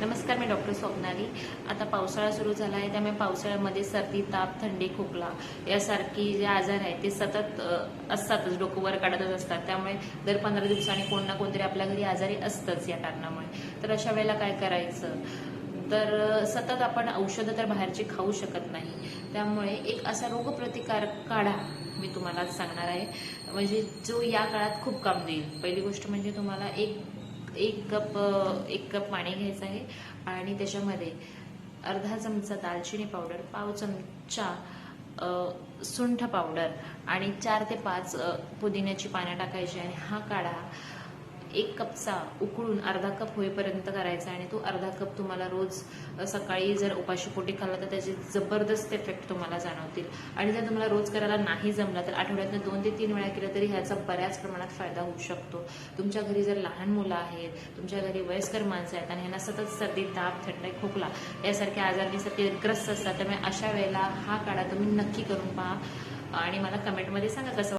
नमस्कार मी डॉक्टर स्वप्नाली. आता पावसाळा सुरू झाला आहे त्यामुळे पावसाळ्यामध्ये सर्दी ताप थंडी खोकला यासारखी जे आजार आहेत ते सतत असतातच डोकं वर काढतच असतात. त्यामुळे दर पंधरा दिवसांनी कोण ना कोणतरी आपल्या घरी आजारी असतंच या कारणामुळे. तर अशा वेळेला काय करायचं? तर सतत आपण औषधं तर बाहेरची खाऊ शकत नाही. त्यामुळे एक असा रोगप्रतिकारक काढा मी तुम्हाला सांगणार आहे. म्हणजे जो या काळात खूप काम देईल. पहिली गोष्ट म्हणजे तुम्हाला एक एक कप एक कप पाणी घ्यायचं आहे. आणि त्याच्यामध्ये अर्धा चमचा दालचिनी पावडर पाव चमचा सुंठ पावडर आणि चार ते पाच पुदिन्याची पानं टाकायची आणि हा काढा. एक कपचा उकळून अर्धा कप होईपर्यंत करायचा आणि तो अर्धा कप तुम्हाला रोज सकाळी जर उपाशीपोटी खाल्ला तर त्याचे जबरदस्त इफेक्ट तुम्हाला जाणवतील. आणि जर तुम्हाला रोज करायला नाही जमला तर आठवड्यातनं दोन ते तीन वेळा केलं तरी ह्याचा बऱ्याच प्रमाणात फायदा होऊ शकतो. तुमच्या घरी जर लहान मुलं आहेत तुमच्या घरी वयस्कर माणसं आहेत आणि ह्यांना सतत सर्दी ताप थंडाई खोकला यासारख्या आजारांनी ग्रस्त असतात त्यामुळे अशा वेळेला हा काढा तुम्ही नक्की करून पहा. आणि मला कमेंटमध्ये सांगा कसं